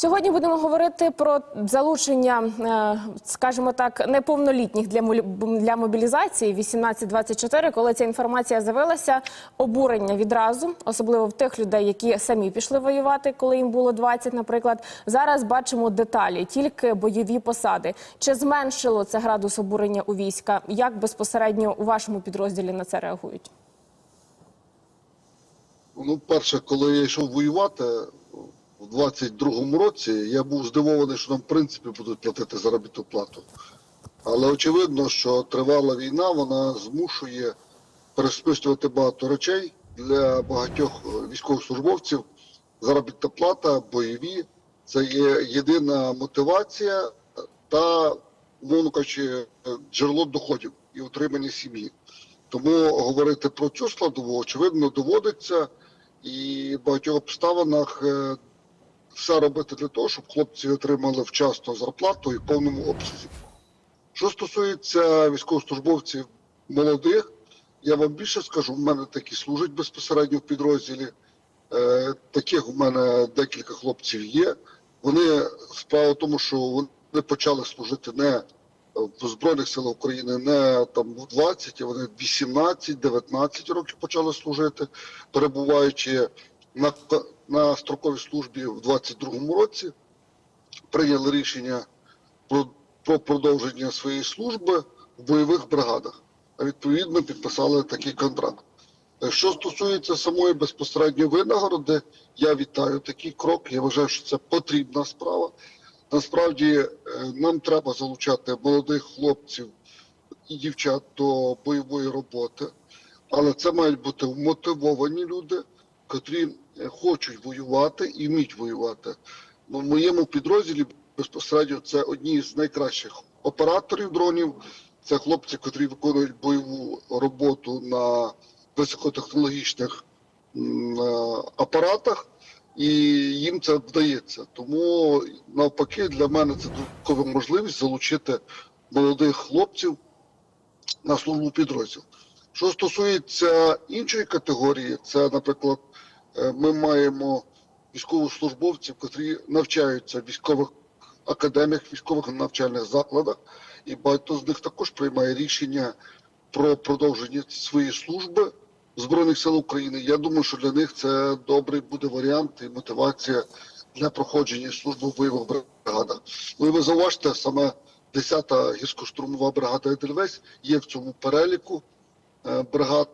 Сьогодні будемо говорити про залучення, е, скажімо так, неповнолітніх для мобілізації 18-24. Коли ця інформація з'явилася, обурення відразу, особливо в тих людей, які самі пішли воювати, коли їм було 20, наприклад. Зараз бачимо деталі, тільки бойові посади. Чи зменшило це градус обурення у війська? Як безпосередньо у вашому підрозділі на це реагують? Ну, перше, коли я йшов воювати в 22-му році, я був здивований, що нам в принципі будуть платити заробітну плату. Але очевидно, що тривала війна, вона змушує пересмислювати багато речей для багатьох е, військовослужбовців. Заробітна плата, бойові це є єдина мотивація та, умовно кажучи, джерело доходів і утримання сім'ї. Тому говорити про цю складову, очевидно, доводиться і в багатьох обставинах е, все робити для того, щоб хлопці отримали вчасно зарплату і в повному обсязі. Що стосується військовослужбовців молодих, я вам більше скажу, в мене такі служать безпосередньо в підрозділі. Е, таких у мене декілька хлопців є. Вони справа в тому, що вони почали служити не в Збройних силах України не там в 20, а вони в 18-19 років почали служити, перебуваючи на, на строковій службі в 22-му році, прийняли рішення про, про продовження своєї служби в бойових бригадах. А відповідно підписали такий контракт. Що стосується самої безпосередньої винагороди, я вітаю такий крок. Я вважаю, що це потрібна справа. Насправді е, нам треба залучати молодих хлопців і дівчат до бойової роботи, але це мають бути вмотивовані люди, котрі е, хочуть воювати і вміють воювати. Ну, в моєму підрозділі безпосередньо це одні з найкращих операторів дронів. Це хлопці, котрі виконують бойову роботу на високотехнологічних е, апаратах і їм це вдається. Тому навпаки, для мене це додаткова можливість залучити молодих хлопців на службу підрозділ. Що стосується іншої категорії, це, наприклад, ми маємо військовослужбовців, котрі навчаються в військових академіях, військових навчальних закладах, і багато з них також приймає рішення про продовження своєї служби Збройних сил України. Я думаю, що для них це добрий буде варіант і мотивація для проходження служби бойових бригадах. Ну і ви зауважте, саме 10-та гірсько-штурмова бригада Едельвейс є в цьому переліку е, бригад,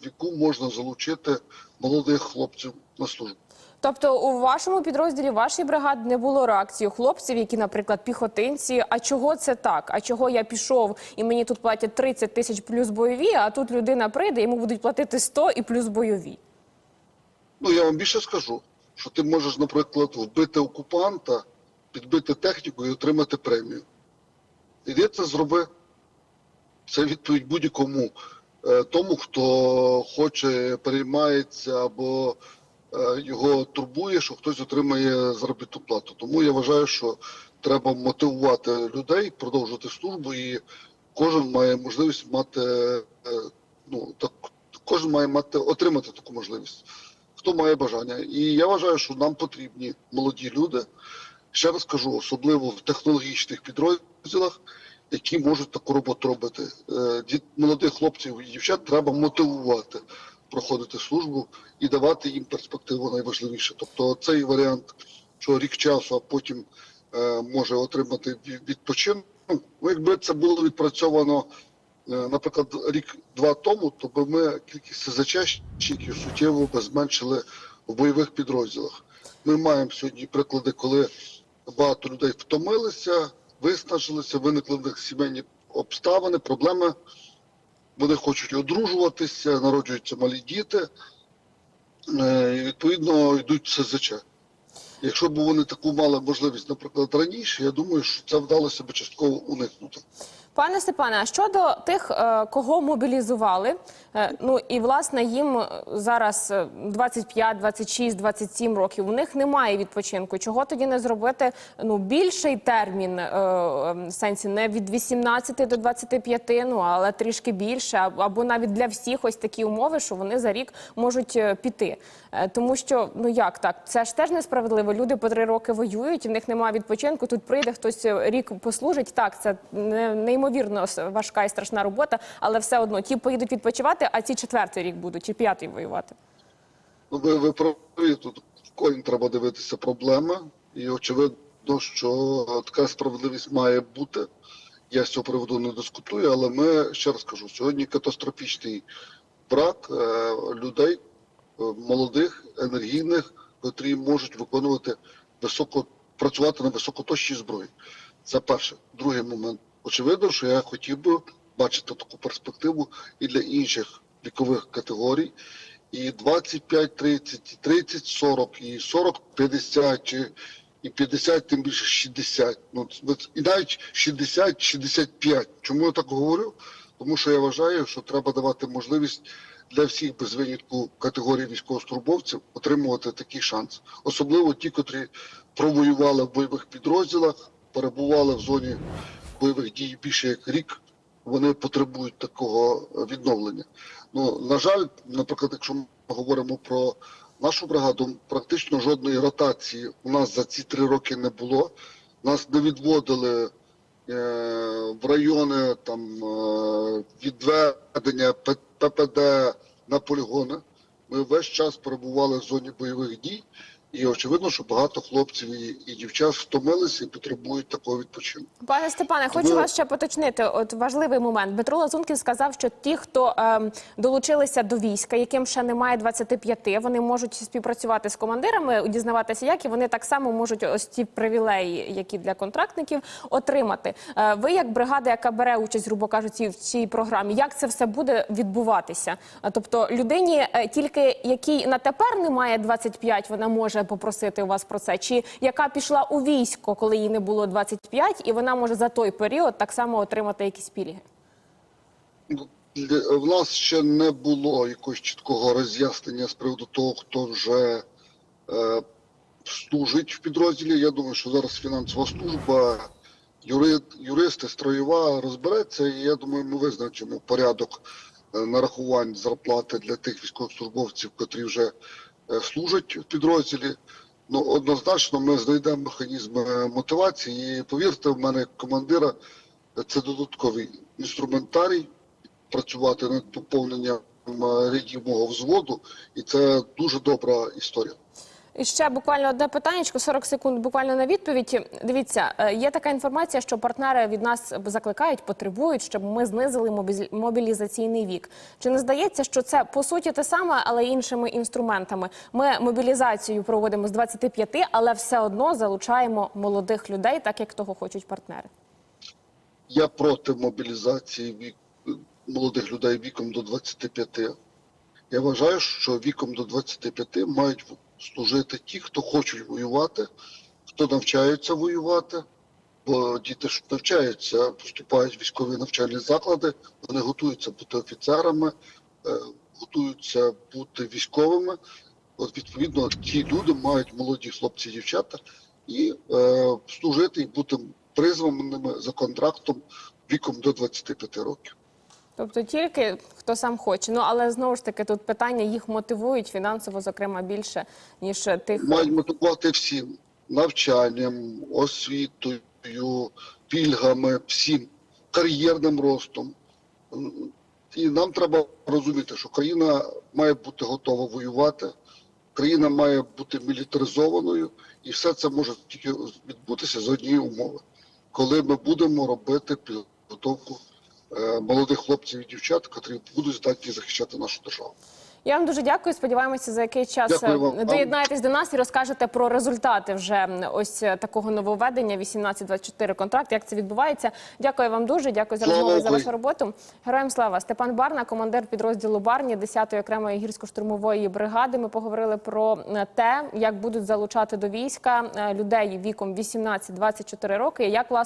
в яку можна залучити молодих хлопців на службу. Тобто у вашому підрозділі вашій бригади не було реакції хлопців, які, наприклад, піхотинці. А чого це так? А чого я пішов і мені тут платять 30 тисяч плюс бойові, а тут людина прийде, йому будуть платити 100 і плюс бойові. Ну я вам більше скажу, що ти можеш, наприклад, вбити окупанта, підбити техніку і отримати премію. Іди це зроби. Це відповідь будь-якому е, тому, хто хоче, переймається або е, його турбує, що хтось отримає заробітну плату. Тому я вважаю, що треба мотивувати людей, продовжувати службу, і кожен має можливість мати, е, ну так, кожен має мати отримати таку можливість. Хто має бажання. І я вважаю, що нам потрібні молоді люди. Ще раз кажу, особливо в технологічних підрозділах, які можуть таку роботу робити. Е, ді- Молодих хлопців і дівчат треба мотивувати проходити службу і давати їм перспективу найважливіше. Тобто цей варіант, що рік часу, а потім е, може отримати відпочинок. Ну, якби це було відпрацьовано, е, наприклад, рік-два тому, то би ми кількість СЗЧ-щиків суттєво би зменшили в бойових підрозділах. Ми маємо сьогодні приклади, коли багато людей втомилися, виснажилися, виникли в них сімейні обставини, проблеми. Вони хочуть одружуватися, народжуються малі діти, е, і відповідно йдуть в СЗЧ. Якщо б вони таку мали можливість, наприклад, раніше, я думаю, що це вдалося б частково уникнути. Пане Степане, а щодо тих, е, кого мобілізували, е, ну і власне їм е, зараз е, 25, 26, 27 років. У них немає відпочинку. Чого тоді не зробити ну більший термін е, е, в сенсі не від 18 до 25, ну але трішки більше, або навіть для всіх ось такі умови, що вони за рік можуть піти. Тому що ну як так, це ж теж несправедливо. Люди по три роки воюють, в них немає відпочинку. Тут прийде хтось рік послужить. Так, це не- неймовірно с- важка і страшна робота, але все одно ті поїдуть відпочивати, а ці четвертий рік будуть чи п'ятий воювати. Ну, ви, ви праві, тут корінь треба дивитися проблеми, і очевидно, що така справедливість має бути. Я з цього приводу не дискутую, але ми ще раз кажу, сьогодні катастрофічний брак е, людей, е, молодих, енергійних, котрі можуть виконувати високо, працювати на високоточній зброї. Це перше. Другий момент. Очевидно, що я хотів би бачити таку перспективу і для інших вікових категорій. І 25, 30, і 30, 40, і 40, 50, чи і 50, тим більше 60. Ну, і навіть 60, 65. Чому я так говорю? Тому що я вважаю, що треба давати можливість для всіх без винятку категорій військовослужбовців отримувати такий шанс. Особливо ті, котрі провоювали в бойових підрозділах, перебували в зоні бойових дій більше як рік, вони потребують такого відновлення. Ну, на жаль, наприклад, якщо ми говоримо про нашу бригаду, практично жодної ротації у нас за ці три роки не було. Нас не відводили е, в райони там е, відведення ППД на полігони. Ми весь час перебували в зоні бойових дій, і очевидно, що багато хлопців і, і дівчат втомилися і потребують такого відпочинку. Пане Степане, хочу вас ще поточнити. От важливий момент. Дмитро Лазункін сказав, що ті, хто ем, долучилися до війська, яким ще немає 25, вони можуть співпрацювати з командирами, дізнаватися, як і вони так само можуть ось ті привілеї, які для контрактників, отримати. Е, ви, як бригада, яка бере участь, грубо кажучи, в цій програмі, як це все буде відбуватися? Тобто людині, е, тільки якій на тепер немає 25, вона може попросити у вас про це, чи яка пішла у військо, коли їй не було 25, і вона може за той період так само отримати якісь пільги. Ну, В нас ще не було якогось чіткого роз'яснення з приводу того, хто вже е, служить в підрозділі. Я думаю, що зараз фінансова служба, юри, юристи, строєва розбереться, і я думаю, ми визначимо порядок е, нарахувань зарплати для тих військовослужбовців, котрі вже служать в підрозділі. Ну, однозначно, ми знайдемо механізм е, мотивації. І повірте, в мене командира е, це додатковий інструментарій працювати над поповненням е, рядів мого взводу, і це дуже добра історія. І ще буквально одне питання, 40 секунд буквально на відповідь. Дивіться, е, є така інформація, що партнери від нас закликають, потребують, щоб ми знизили мобілізаційний вік. Чи не здається, що це по суті те саме, але іншими інструментами? Ми мобілізацію проводимо з 25, але все одно залучаємо молодих людей, так як того хочуть партнери. Я проти мобілізації вік, молодих людей віком до 25. Я вважаю, що віком до 25 мають служити ті, хто хочуть воювати, хто навчаються воювати, бо діти ж навчаються, поступають в військові навчальні заклади, вони готуються бути офіцерами, е, готуються бути військовими. От відповідно, ті люди мають молоді хлопці, дівчата і е, служити і бути призваними за контрактом віком до 25 років. Тобто тільки хто сам хоче. Ну але знову ж таки тут питання їх мотивують фінансово, зокрема більше ніж тих. Мають мотивувати всім навчанням, освітою, пільгами, всім кар'єрним ростом. І нам треба розуміти, що країна має бути готова воювати, країна має бути мілітаризованою, і все це може тільки відбутися з однієї умови, коли ми будемо робити підготовку молодих хлопців і дівчат, які будуть здатні захищати нашу державу. Я вам дуже дякую. Сподіваємося, за який час е, доєднаєтесь до нас і розкажете про результати вже ось е, такого нововведення 1824 контракт. Як це відбувається? Дякую вам дуже. Дякую за розмову за вашу роботу. Героям слава Степан Барна, командир підрозділу Барні 10-ї окремої гірсько-штурмової бригади. Ми поговорили про е, те, як будуть залучати до війська е, людей віком 18-24 роки. Як власне